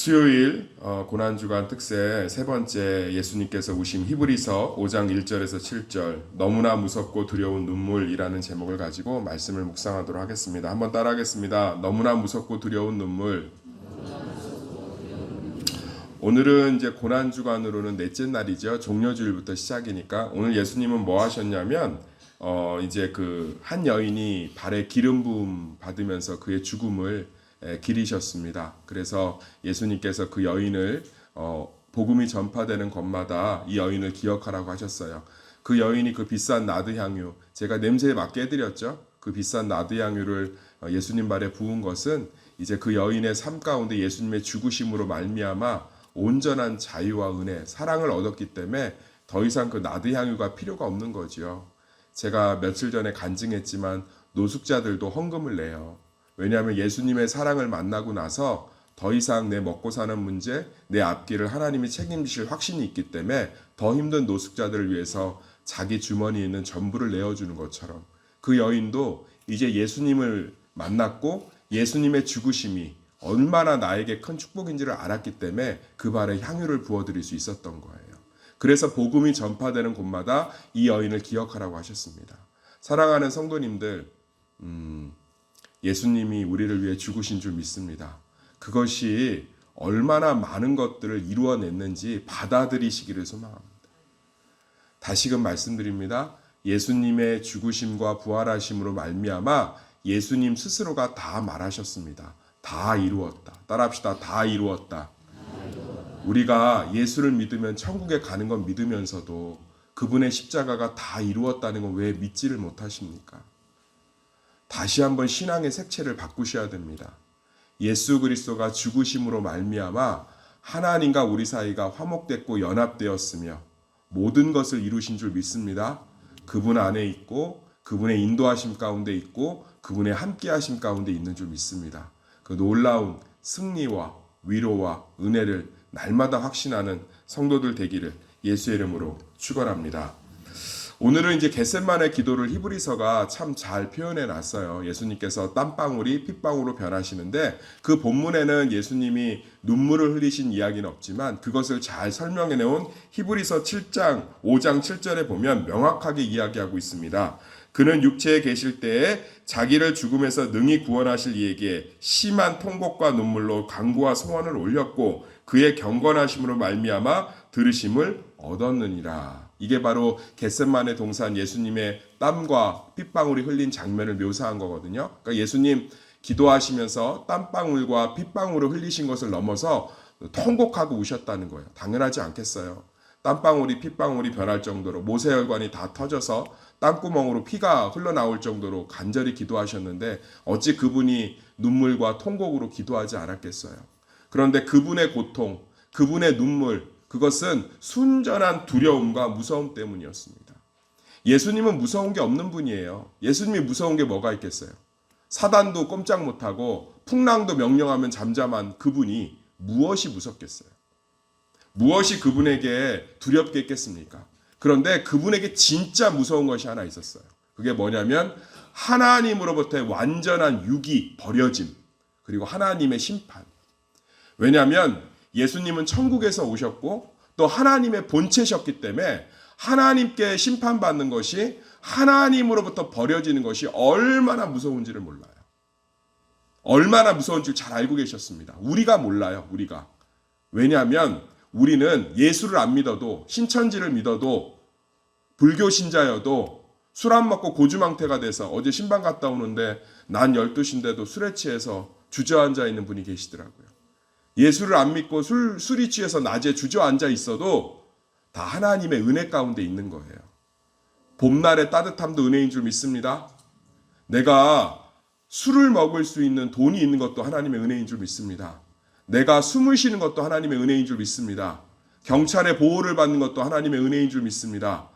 수요일 어, 고난주간 특세 세 번째 예수님께서 오신 히브리서 5장 1절에서 7절 너무나 무섭고 두려운 눈물이라는 제목을 가지고 말씀을 묵상하도록 하겠습니다. 한번 따라하겠습니다. 너무나 무섭고 두려운 눈물. 오늘은 이제 고난주간으로는 넷째 날이죠. 종려주일부터 시작이니까 오늘 예수님은 뭐 하셨냐면 어 이제 그 한 여인이 발에 기름 부음 받으면서 그의 죽음을 에, 기리셨습니다. 그래서 예수님께서 그 여인을 어 복음이 전파되는 곳마다 이 여인을 기억하라고 하셨어요. 그 여인이 그 비싼 나드 향유 제가 냄새에 맡게 해드렸죠. 그 비싼 나드 향유를 어, 예수님 발에 부은 것은 이제 그 여인의 삶 가운데 예수님의 죽으심으로 말미암아 온전한 자유와 은혜, 사랑을 얻었기 때문에 더 이상 그 나드 향유가 필요가 없는 거지요. 제가 며칠 전에 간증했지만 노숙자들도 헌금을 내요. 왜냐하면 예수님의 사랑을 만나고 나서 더 이상 내 먹고 사는 문제, 내 앞길을 하나님이 책임지실 확신이 있기 때문에 더 힘든 노숙자들을 위해서 자기 주머니에 있는 전부를 내어주는 것처럼 그 여인도 이제 예수님을 만났고 예수님의 죽으심이 얼마나 나에게 큰 축복인지를 알았기 때문에 그 발에 향유를 부어드릴 수 있었던 거예요. 그래서 복음이 전파되는 곳마다 이 여인을 기억하라고 하셨습니다. 사랑하는 성도님들, 음, 예수님이 우리를 위해 죽으신 줄 믿습니다. 그것이 얼마나 많은 것들을 이루어냈는지 받아들이시기를 소망합니다. 다시금 말씀드립니다. 예수님의 죽으심과 부활하심으로 말미암아 예수님 스스로가 다 말하셨습니다. 다 이루었다. 따라합시다. 다 이루었다. 우리가 예수를 믿으면 천국에 가는 건 믿으면서도 그분의 십자가가 다 이루었다는 건 왜 믿지를 못하십니까? 다시 한번 신앙의 색채를 바꾸셔야 됩니다. 예수 그리스도가 죽으심으로 말미암아 하나님과 우리 사이가 화목됐고 연합되었으며 모든 것을 이루신 줄 믿습니다. 그분 안에 있고 그분의 인도하심 가운데 있고 그분의 함께하심 가운데 있는 줄 믿습니다. 그 놀라운 승리와 위로와 은혜를 날마다 확신하는 성도들 되기를 예수의 이름으로 축원합니다. 오늘은 이제 겟셋만의 기도를 히브리서가 참 잘 표현해 놨어요. 예수님께서 땀방울이 핏방울로 변하시는데 그 본문에는 예수님이 눈물을 흘리신 이야기는 없지만 그것을 잘 설명해 놓은 히브리서 7장 5장 7절에 보면 명확하게 이야기하고 있습니다. 그는 육체에 계실 때에 자기를 죽음에서 능히 구원하실 이에게 심한 통곡과 눈물로 강구와 소원을 올렸고 그의 경건하심으로 말미암아 들으심을 얻었느니라. 이게 바로 겟셋만의 동산 예수님의 땀과 핏방울이 흘린 장면을 묘사한 거거든요. 그러니까 예수님 기도하시면서 땀방울과 핏방울을 흘리신 것을 넘어서 통곡하고 우셨다는 거예요. 당연하지 않겠어요. 땀방울이 핏방울이 변할 정도로 모세혈관이 다 터져서 땀구멍으로 피가 흘러나올 정도로 간절히 기도하셨는데 어찌 그분이 눈물과 통곡으로 기도하지 않았겠어요. 그런데 그분의 고통, 그분의 눈물, 그것은 순전한 두려움과 무서움 때문이었습니다. 예수님은 무서운 게 없는 분이에요. 예수님이 무서운 게 뭐가 있겠어요? 사단도 꼼짝 못하고 풍랑도 명령하면 잠잠한 그분이 무엇이 무섭겠어요? 무엇이 그분에게 두렵게 했겠습니까? 그런데 그분에게 진짜 무서운 것이 하나 있었어요. 그게 뭐냐면 하나님으로부터의 완전한 유기, 버려짐, 그리고 하나님의 심판. 왜냐하면 예수님은 천국에서 오셨고 또 하나님의 본체셨기 때문에 하나님께 심판받는 것이 하나님으로부터 버려지는 것이 얼마나 무서운지를 몰라요. 얼마나 무서운 줄잘 알고 계셨습니다. 우리가 몰라요, 우리가. 왜냐하면 우리는 예수를 안 믿어도 신천지를 믿어도 불교 신자여도 술 안 먹고 고주망태가 돼서 어제 신방 갔다 오는데 난 12시인데도 술에 취해서 주저앉아 있는 분이 계시더라고요. 예수를 안 믿고 술, 술이 취해서 낮에 주저앉아 있어도 다 하나님의 은혜 가운데 있는 거예요. 봄날의 따뜻함도 은혜인 줄 믿습니다. 내가 술을 먹을 수 있는 돈이 있는 것도 하나님의 은혜인 줄 믿습니다. 내가 숨을 쉬는 것도 하나님의 은혜인 줄 믿습니다. 경찰의 보호를 받는 것도 하나님의 은혜인 줄 믿습니다.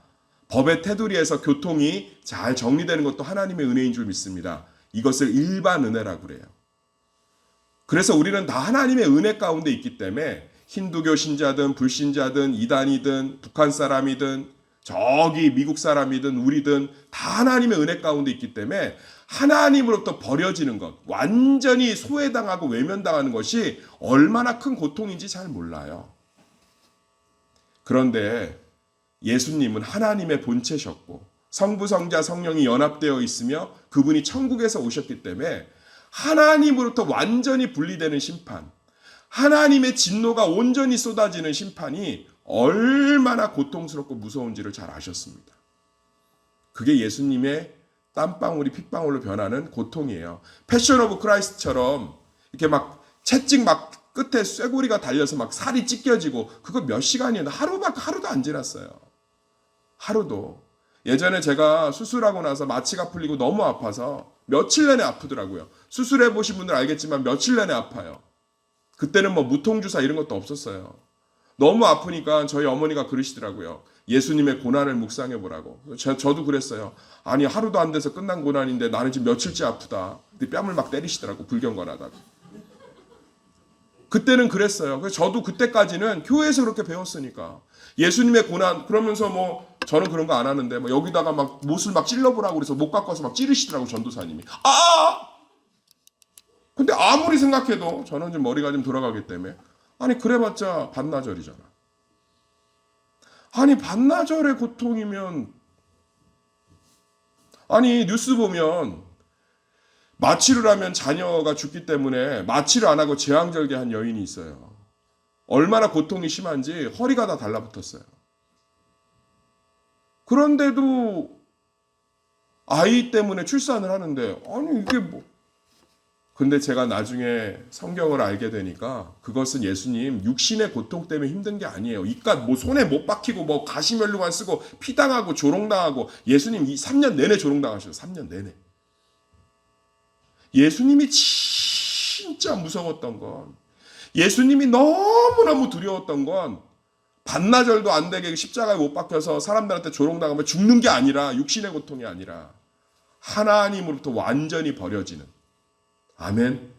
법의 테두리에서 교통이 잘 정리되는 것도 하나님의 은혜인 줄 믿습니다. 이것을 일반 은혜라고 그래요. 그래서 우리는 다 하나님의 은혜 가운데 있기 때문에 힌두교 신자든 불신자든 이단이든 북한 사람이든 저기 미국 사람이든 우리든 다 하나님의 은혜 가운데 있기 때문에 하나님으로부터 버려지는 것, 완전히 소외당하고 외면당하는 것이 얼마나 큰 고통인지 잘 몰라요. 그런데 예수님은 하나님의 본체셨고 성부, 성자, 성령이 연합되어 있으며 그분이 천국에서 오셨기 때문에 하나님으로부터 완전히 분리되는 심판, 하나님의 진노가 온전히 쏟아지는 심판이 얼마나 고통스럽고 무서운지를 잘 아셨습니다. 그게 예수님의 땀방울이 핏방울로 변하는 고통이에요. 패션 오브 크라이스트처럼 이렇게 막 채찍 막 끝에 쇠고리가 달려서 막 살이 찢겨지고 그거 몇 시간이었나 하루밖에 하루도 안 지났어요. 하루도. 예전에 제가 수술하고 나서 마취가 풀리고 너무 아파서 며칠 내내 아프더라고요. 수술해 보신 분들 알겠지만 며칠 내내 아파요. 그때는 뭐 무통주사 이런 것도 없었어요. 너무 아프니까 저희 어머니가 그러시더라고요. 예수님의 고난을 묵상해 보라고. 저, 저도 그랬어요. 아니 하루도 안 돼서 끝난 고난인데 나는 지금 며칠째 아프다. 근데 뺨을 막 때리시더라고 불경건하다가. 그때는 그랬어요. 그래서 저도 그때까지는 교회에서 그렇게 배웠으니까 예수님의 고난 그러면서 뭐 저는 그런 거 안 하는데 뭐 여기다가 막 못을 막 찔러보라고 그래서 못 갖고 와서 막 찌르시더라고 전도사님이. 아! 근데 아무리 생각해도 저는 좀 머리가 좀 돌아가기 때문에 아니 그래봤자 반나절이잖아. 아니 반나절의 고통이면 아니 뉴스 보면 마취를 하면 자녀가 죽기 때문에 마취를 안 하고 제왕절개한 여인이 있어요. 얼마나 고통이 심한지 허리가 다 달라붙었어요. 그런데도 아이 때문에 출산을 하는데 아니 이게 뭐 근데 제가 나중에 성경을 알게 되니까 그것은 예수님 육신의 고통 때문에 힘든 게 아니에요. 이깟 뭐 손에 못 박히고 뭐 가시면류관 쓰고 피당하고 조롱당하고 예수님 이 3년 내내 조롱당하셨어요. 3년 내내. 예수님이 진짜 무서웠던 건 예수님이 너무너무 두려웠던 건 반나절도 안 되게 십자가에 못 박혀서 사람들한테 조롱당하면 죽는 게 아니라 육신의 고통이 아니라 하나님으로부터 완전히 버려지는 아멘.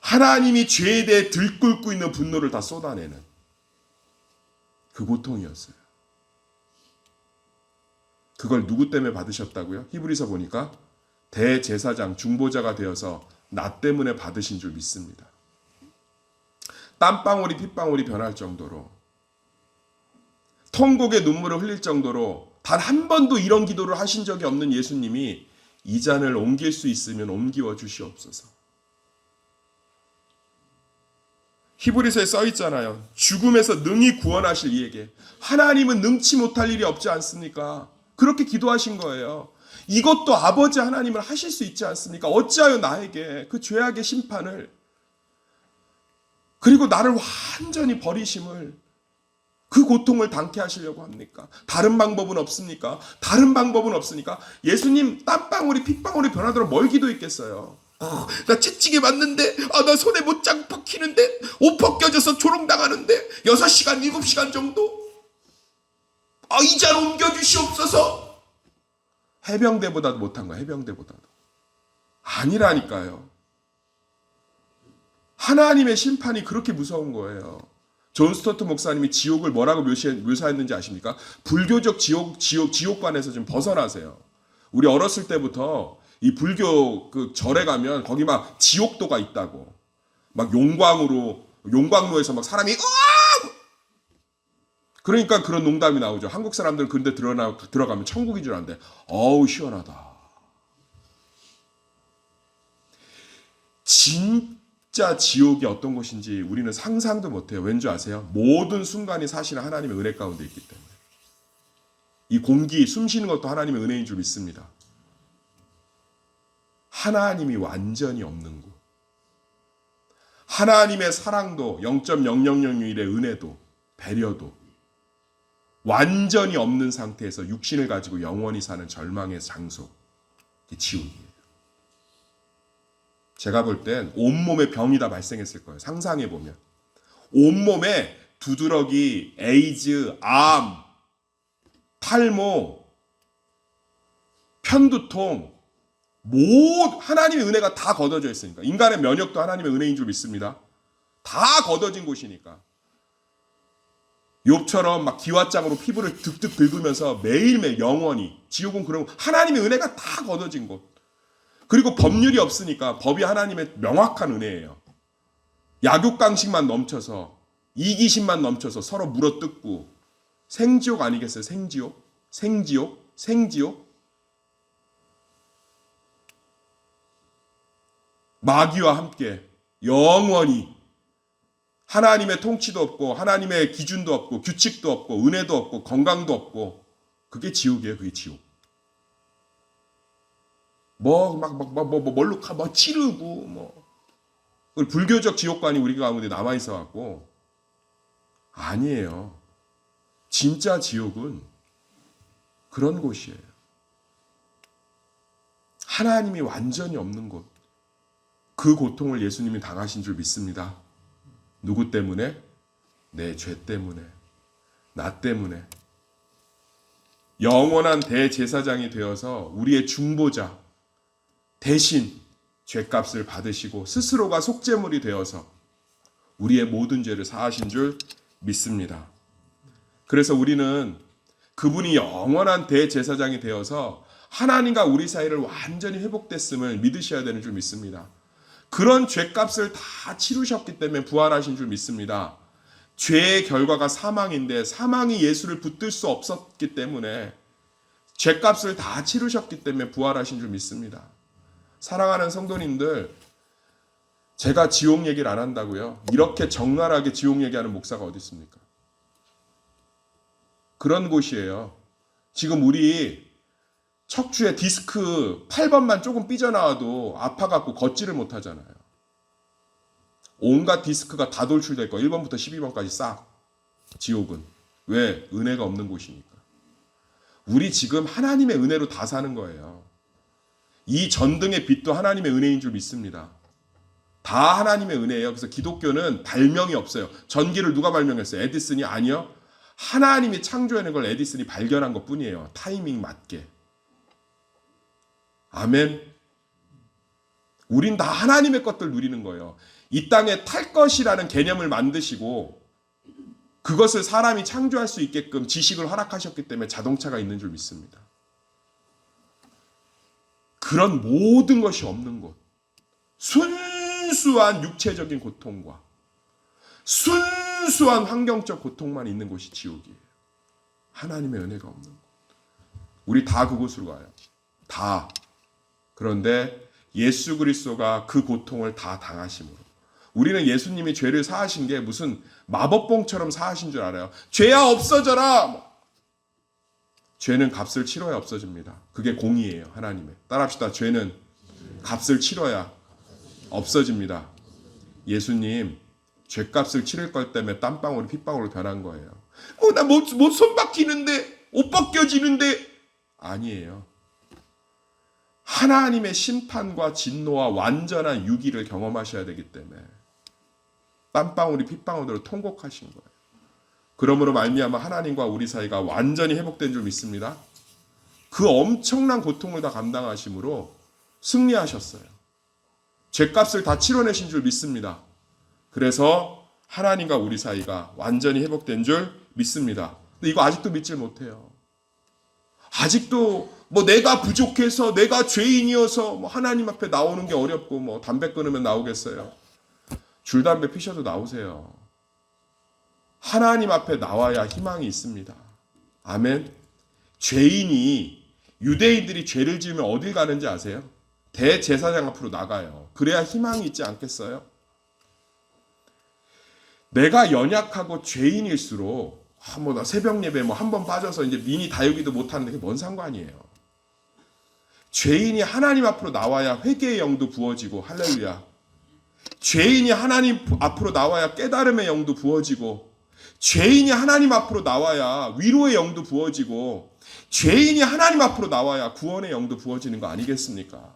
하나님이 죄에 대해 들끓고 있는 분노를 다 쏟아내는 그 고통이었어요. 그걸 누구 때문에 받으셨다고요? 히브리서 보니까 대제사장 중보자가 되어서 나 때문에 받으신 줄 믿습니다. 땀방울이 핏방울이 변할 정도로 통곡의 눈물을 흘릴 정도로 단 한 번도 이런 기도를 하신 적이 없는 예수님이 이 잔을 옮길 수 있으면 옮기어 주시옵소서. 히브리서에 써 있잖아요. 죽음에서 능히 구원하실 이에게 하나님은 능치 못할 일이 없지 않습니까? 그렇게 기도하신 거예요. 이것도 아버지 하나님을 하실 수 있지 않습니까? 어찌하여 나에게 그 죄악의 심판을 그리고 나를 완전히 버리심을 그 고통을 당케 하시려고 합니까? 다른 방법은 없습니까? 다른 방법은 없으니까 예수님 땀방울이 핏방울이 변하도록 뭘 기도했겠어요? 어, 나 채찍에 맞는데, 아, 나 손에 못장 박히는데, 옷 벗겨져서 조롱당하는데, 6시간, 7시간 정도? 아, 이 자로 옮겨주시옵소서! 해병대보다도 못한 거야, 해병대보다도. 아니라니까요. 하나님의 심판이 그렇게 무서운 거예요. 존 스토트 목사님이 지옥을 뭐라고 묘사했는지 아십니까? 불교적 지옥, 지옥, 지옥관에서 좀 벗어나세요. 우리 어렸을 때부터 이 불교 그 절에 가면 거기 막 지옥도가 있다고. 막 용광으로, 용광로에서 막 사람이, 으아! 그러니까 그런 농담이 나오죠. 한국 사람들은 그런데 들어나, 들어가면 천국인 줄 아는데, 어우, 시원하다. 진 짜 지옥이 어떤 곳인지 우리는 상상도 못해요. 왠지 아세요? 모든 순간이 사실은 하나님의 은혜 가운데 있기 때문에. 이 공기, 숨 쉬는 것도 하나님의 은혜인 줄 믿습니다. 하나님이 완전히 없는 곳. 하나님의 사랑도 0.0001의 은혜도 배려도 완전히 없는 상태에서 육신을 가지고 영원히 사는 절망의 장소. 지옥이에요. 제가 볼 땐 온몸에 병이 다 발생했을 거예요. 상상해 보면. 온몸에 두드러기, 에이즈, 암, 탈모, 편두통, 모 하나님의 은혜가 다 걷어져 있으니까 인간의 면역도 하나님의 은혜인 줄 믿습니다. 다 걷어진 곳이니까. 욥처럼 막 기와장으로 피부를 득득 긁으면서 매일매일 영원히 지옥은 그런 하나님의 은혜가 다 걷어진 곳. 그리고 법률이 없으니까 법이 하나님의 명확한 은혜예요. 약육강식만 넘쳐서 이기심만 넘쳐서 서로 물어뜯고 생지옥 아니겠어요? 생지옥? 생지옥? 생지옥? 마귀와 함께 영원히 하나님의 통치도 없고 하나님의 기준도 없고 규칙도 없고 은혜도 없고 건강도 없고 그게 지옥이에요. 그게 지옥. 뭐막막뭐 뭐, 뭘로 가, 뭐 치르고 뭐 불교적 지옥관이 우리 가운데 남아 있어 갖고 아니에요. 진짜 지옥은 그런 곳이에요. 하나님이 완전히 없는 곳. 그 고통을 예수님이 당하신 줄 믿습니다. 누구 때문에? 내 죄 때문에. 나 때문에. 영원한 대제사장이 되어서 우리의 중보자 대신 죄값을 받으시고 스스로가 속죄물이 되어서 우리의 모든 죄를 사하신 줄 믿습니다. 그래서 우리는 그분이 영원한 대제사장이 되어서 하나님과 우리 사이를 완전히 회복됐음을 믿으셔야 되는 줄 믿습니다. 그런 죄값을 다 치르셨기 때문에 부활하신 줄 믿습니다. 죄의 결과가 사망인데 사망이 예수를 붙들 수 없었기 때문에 죄값을 다 치르셨기 때문에 부활하신 줄 믿습니다. 사랑하는 성도님들, 제가 지옥 얘기를 안 한다고요. 이렇게 적나라하게 지옥 얘기하는 목사가 어디 있습니까? 그런 곳이에요. 지금 우리 척추에 디스크 8번만 조금 삐져나와도 아파갖고 걷지를 못하잖아요. 온갖 디스크가 다 돌출될 거 1번부터 12번까지 싹. 지옥은. 왜? 은혜가 없는 곳이니까. 우리 지금 하나님의 은혜로 다 사는 거예요. 이 전등의 빛도 하나님의 은혜인 줄 믿습니다. 다 하나님의 은혜예요. 그래서 기독교는 발명이 없어요. 전기를 누가 발명했어요? 에디슨이 아니요. 하나님이 창조해낸 걸 에디슨이 발견한 것 뿐이에요. 타이밍 맞게. 아멘. 우린 다 하나님의 것들 누리는 거예요. 이 땅에 탈 것이라는 개념을 만드시고 그것을 사람이 창조할 수 있게끔 지식을 허락하셨기 때문에 자동차가 있는 줄 믿습니다. 그런 모든 것이 없는 곳. 순수한 육체적인 고통과 순수한 환경적 고통만 있는 곳이 지옥이에요. 하나님의 은혜가 없는 곳. 우리 다 그곳으로 가요. 다. 그런데 예수 그리스도가 그 고통을 다 당하심으로 우리는 예수님이 죄를 사하신 게 무슨 마법봉처럼 사하신 줄 알아요. 죄야 없어져라. 뭐. 죄는 값을 치러야 없어집니다. 그게 공의예요. 하나님의. 따라합시다. 죄는 값을 치러야 없어집니다. 예수님 죄값을 치를 것 때문에 땀방울이 핏방울로 변한 거예요. 어, 나 못못 박히는데 옷 벗겨지는데 아니에요. 하나님의 심판과 진노와 완전한 유기를 경험하셔야 되기 때문에 땀방울이 핏방울로 통곡하신 거예요. 그러므로 말미암아 하나님과 우리 사이가 완전히 회복된 줄 믿습니다. 그 엄청난 고통을 다 감당하심으로 승리하셨어요. 죄값을 다 치러내신 줄 믿습니다. 그래서 하나님과 우리 사이가 완전히 회복된 줄 믿습니다. 근데 이거 아직도 믿질 못해요. 아직도 뭐 내가 부족해서 내가 죄인이어서 뭐 하나님 앞에 나오는 게 어렵고 뭐 담배 끊으면 나오겠어요. 줄 담배 피셔도 나오세요. 하나님 앞에 나와야 희망이 있습니다. 아멘. 죄인이 유대인들이 죄를 지으면 어딜 가는지 아세요? 대제사장 앞으로 나가요. 그래야 희망이 있지 않겠어요? 내가 연약하고 죄인일수록 아, 뭐나 새벽 예배 뭐 한 번 빠져서 이제 미니 다육이도 못 하는데 그게 뭔 상관이에요? 죄인이 하나님 앞으로 나와야 회개의 영도 부어지고 할렐루야. 죄인이 하나님 앞으로 나와야 깨달음의 영도 부어지고 죄인이 하나님 앞으로 나와야 위로의 영도 부어지고 죄인이 하나님 앞으로 나와야 구원의 영도 부어지는 거 아니겠습니까?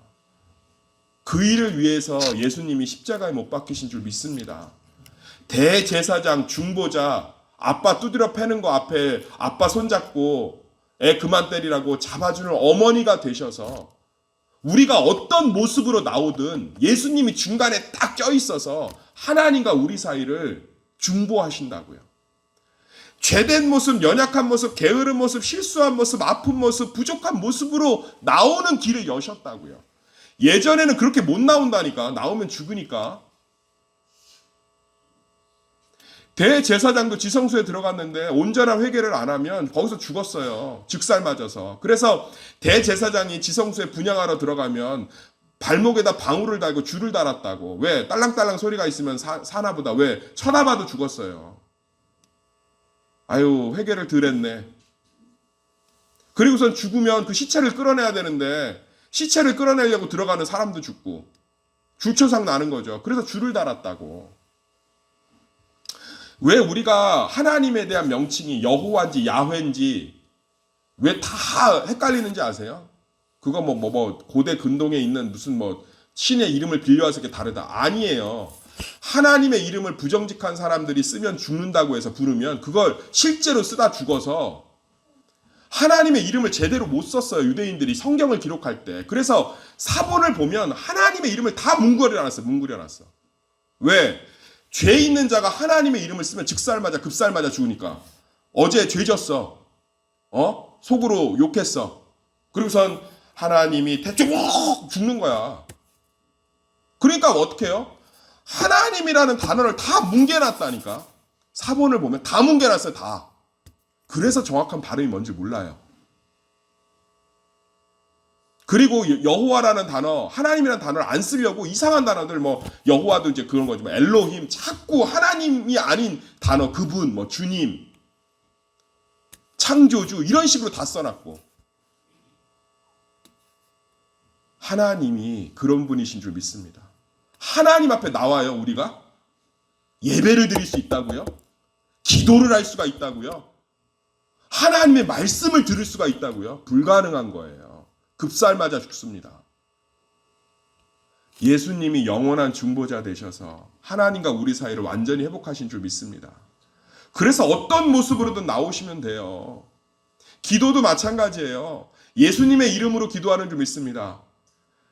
그 일을 위해서 예수님이 십자가에 못 박히신 줄 믿습니다. 대제사장 중보자 아빠 두드려 패는 거 앞에 아빠 손잡고 애 그만 때리라고 잡아주는 어머니가 되셔서 우리가 어떤 모습으로 나오든 예수님이 중간에 딱 껴있어서 하나님과 우리 사이를 중보하신다고요. 죄된 모습, 연약한 모습, 게으른 모습, 실수한 모습, 아픈 모습, 부족한 모습으로 나오는 길을 여셨다고요. 예전에는 그렇게 못 나온다니까. 나오면 죽으니까. 대제사장도 지성소에 들어갔는데 온전한 회개를 안 하면 거기서 죽었어요. 즉살 맞아서. 그래서 대제사장이 지성소에 분양하러 들어가면 발목에다 방울을 달고 줄을 달았다고. 왜? 딸랑딸랑 소리가 있으면 사, 사나보다. 왜? 쳐다봐도 죽었어요. 아유, 회개를 덜 했네. 그리고선 죽으면 그 시체를 끌어내야 되는데 시체를 끌어내려고 들어가는 사람도 죽고 줄초상 나는 거죠. 그래서 줄을 달았다고. 왜 우리가 하나님에 대한 명칭이 여호와인지 야훼인지 왜 다 헷갈리는지 아세요? 그거 뭐 뭐 뭐 고대 근동에 있는 무슨 뭐 신의 이름을 빌려와서 이렇게 다르다 아니에요. 하나님의 이름을 부정직한 사람들이 쓰면 죽는다고 해서 부르면 그걸 실제로 쓰다 죽어서 하나님의 이름을 제대로 못 썼어요. 유대인들이 성경을 기록할 때. 그래서 사본을 보면 하나님의 이름을 다 뭉그려 놨어. 뭉그려 놨어. 왜? 죄 있는 자가 하나님의 이름을 쓰면 즉살 맞아 급살 맞아 죽으니까. 어제 죄 졌어. 어? 속으로 욕했어. 그리고선 하나님이 대충 죽는 거야. 그러니까 어떻게 해요? 하나님이라는 단어를 다 뭉개놨다니까. 사본을 보면 다 뭉개놨어요. 다. 그래서 정확한 발음이 뭔지 몰라요. 그리고 여호와라는 단어, 하나님이라는 단어를 안 쓰려고 이상한 단어들 뭐 여호와도 이제 그런 거지 뭐 엘로힘 자꾸 하나님이 아닌 단어 그분 뭐 주님 창조주 이런 식으로 다 써놨고 하나님이 그런 분이신 줄 믿습니다. 하나님 앞에 나와요 우리가 예배를 드릴 수 있다고요? 기도를 할 수가 있다고요? 하나님의 말씀을 들을 수가 있다고요? 불가능한 거예요. 급살 맞아 죽습니다. 예수님이 영원한 중보자 되셔서 하나님과 우리 사이를 완전히 회복하신 줄 믿습니다. 그래서 어떤 모습으로든 나오시면 돼요. 기도도 마찬가지예요. 예수님의 이름으로 기도하는 줄 믿습니다.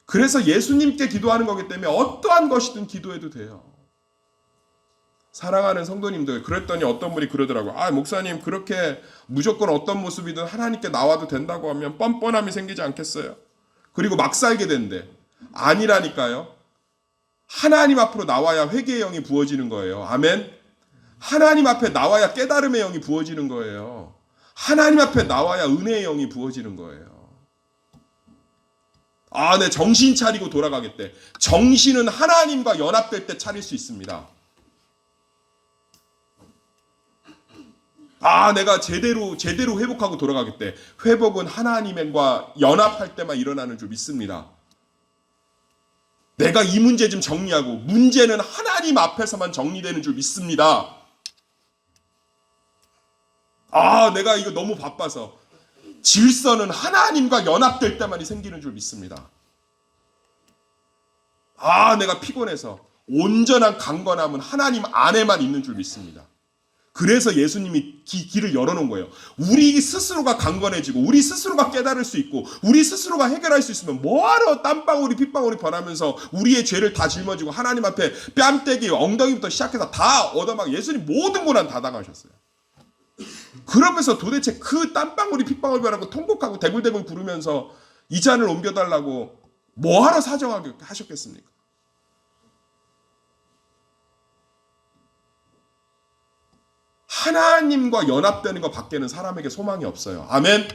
그래서 예수님께 기도하는 거기 때문에 어떠한 것이든 기도해도 돼요. 사랑하는 성도님들, 그랬더니 어떤 분이 그러더라고요. 아, 목사님, 그렇게 무조건 어떤 모습이든 하나님께 나와도 된다고 하면 뻔뻔함이 생기지 않겠어요? 그리고 막 살게 된대. 아니라니까요. 하나님 앞으로 나와야 회개의 영이 부어지는 거예요. 아멘. 하나님 앞에 나와야 깨달음의 영이 부어지는 거예요. 하나님 앞에 나와야 은혜의 영이 부어지는 거예요. 아, 네, 정신 차리고 돌아가겠대. 정신은 하나님과 연합될 때 차릴 수 있습니다. 아, 내가 제대로, 제대로 회복하고 돌아가겠대. 회복은 하나님과 연합할 때만 일어나는 줄 믿습니다. 내가 이 문제 좀 정리하고, 문제는 하나님 앞에서만 정리되는 줄 믿습니다. 아, 내가 이거 너무 바빠서. 질서는 하나님과 연합될 때만이 생기는 줄 믿습니다. 아, 내가 피곤해서. 온전한 강건함은 하나님 안에만 있는 줄 믿습니다. 그래서 예수님이 기, 길을 열어놓은 거예요. 우리 스스로가 강건해지고, 우리 스스로가 깨달을 수 있고, 우리 스스로가 해결할 수 있으면 뭐하러 땀방울이 핏방울이 변하면서 우리의 죄를 다 짊어지고 하나님 앞에 뺨때기 엉덩이부터 시작해서 다 얻어막 예수님 모든 고난 다 당하셨어요. 그러면서 도대체 그 땀방울이 핏방울 변하고 통곡하고 대굴대굴 구르면서 이 잔을 옮겨달라고 뭐하러 사정하게 하셨겠습니까? 하나님과 연합되는 것 밖에는 사람에게 소망이 없어요. 아멘.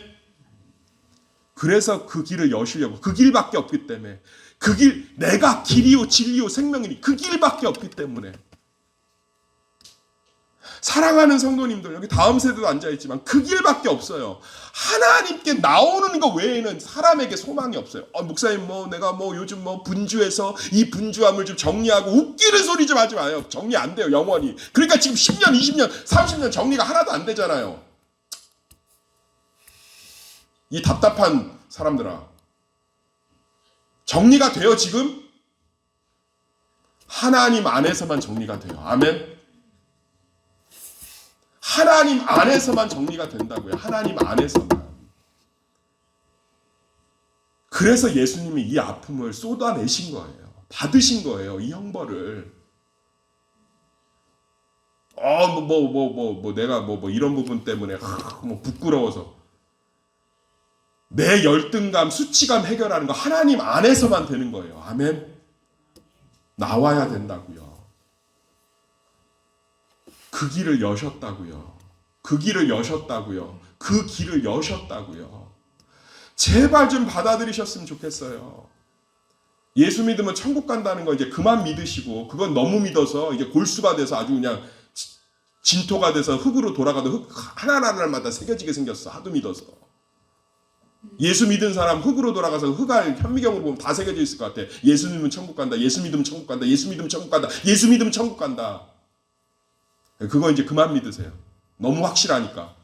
그래서 그 길을 여시려고 그 길밖에 없기 때문에 그 길 내가 길이요 진리요 생명이니 그 길밖에 없기 때문에 사랑하는 성도님들 여기 다음 세대도 앉아 있지만 그 길밖에 없어요. 하나님께 나오는 것 외에는 사람에게 소망이 없어요. 어, 목사님 뭐 내가 뭐 요즘 뭐 분주해서 이 분주함을 좀 정리하고 웃기는 소리 좀 하지 마요. 정리 안 돼요 영원히. 그러니까 지금 10년, 20년, 30년 정리가 하나도 안 되잖아요. 이 답답한 사람들아. 정리가 돼요 지금? 하나님 안에서만 정리가 돼요. 아멘. 하나님 안에서만 정리가 된다고요. 하나님 안에서만. 그래서 예수님이 이 아픔을 쏟아내신 거예요. 받으신 거예요. 이 형벌을. 어, 뭐, 뭐, 뭐, 뭐, 뭐 내가 뭐, 뭐, 이런 부분 때문에, 하, 뭐, 부끄러워서. 내 열등감, 수치감 해결하는 거 하나님 안에서만 되는 거예요. 아멘. 나와야 된다고요. 그 길을 여셨다고요. 그 길을 여셨다고요. 그 길을 여셨다고요. 제발 좀 받아들이셨으면 좋겠어요. 예수 믿으면 천국 간다는 거 이제 그만 믿으시고 그건 너무 믿어서 이제 골수가 돼서 아주 그냥 지- 진토가 돼서 흙으로 돌아가도 흙 하나하나마다 새겨지게 생겼어. 하도 믿어서. 예수 믿은 사람 흙으로 돌아가서 흙알 현미경으로 보면 다 새겨져 있을 것 같아. 예수 믿으면 천국 간다. 예수 믿으면 천국 간다. 예수 믿으면 천국 간다. 예수 믿으면 천국 간다. 그거 이제 그만 믿으세요. 너무 확실하니까.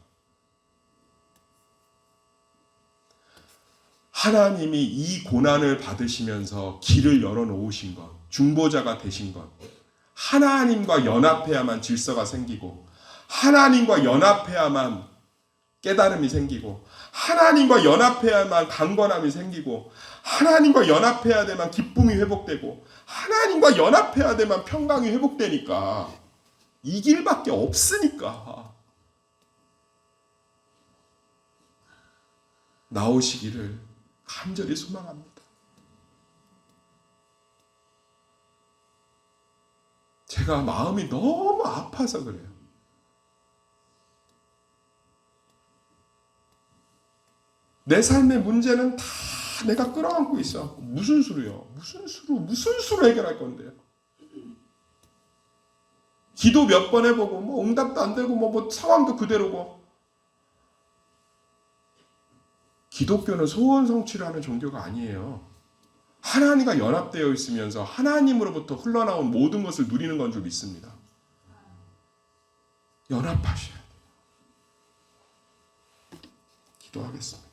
하나님이 이 고난을 받으시면서 길을 열어 놓으신 것, 중보자가 되신 것, 하나님과 연합해야만 질서가 생기고, 하나님과 연합해야만 깨달음이 생기고, 하나님과 연합해야만 강건함이 생기고, 하나님과 연합해야 되만 기쁨이 회복되고, 하나님과 연합해야 되만 평강이 회복되니까, 이 길밖에 없으니까, 나오시기를 간절히 소망합니다. 제가 마음이 너무 아파서 그래요. 내 삶의 문제는 다 내가 끌어안고 있어. 무슨 수로요? 무슨 수로? 무슨 수로 해결할 건데요? 기도 몇 번 해보고 뭐 응답도 안 되고 뭐, 뭐 상황도 그대로고 기독교는 소원 성취를 하는 종교가 아니에요. 하나님과 연합되어 있으면서 하나님으로부터 흘러나온 모든 것을 누리는 건 줄 믿습니다. 연합하셔야 돼요. 기도하겠습니다.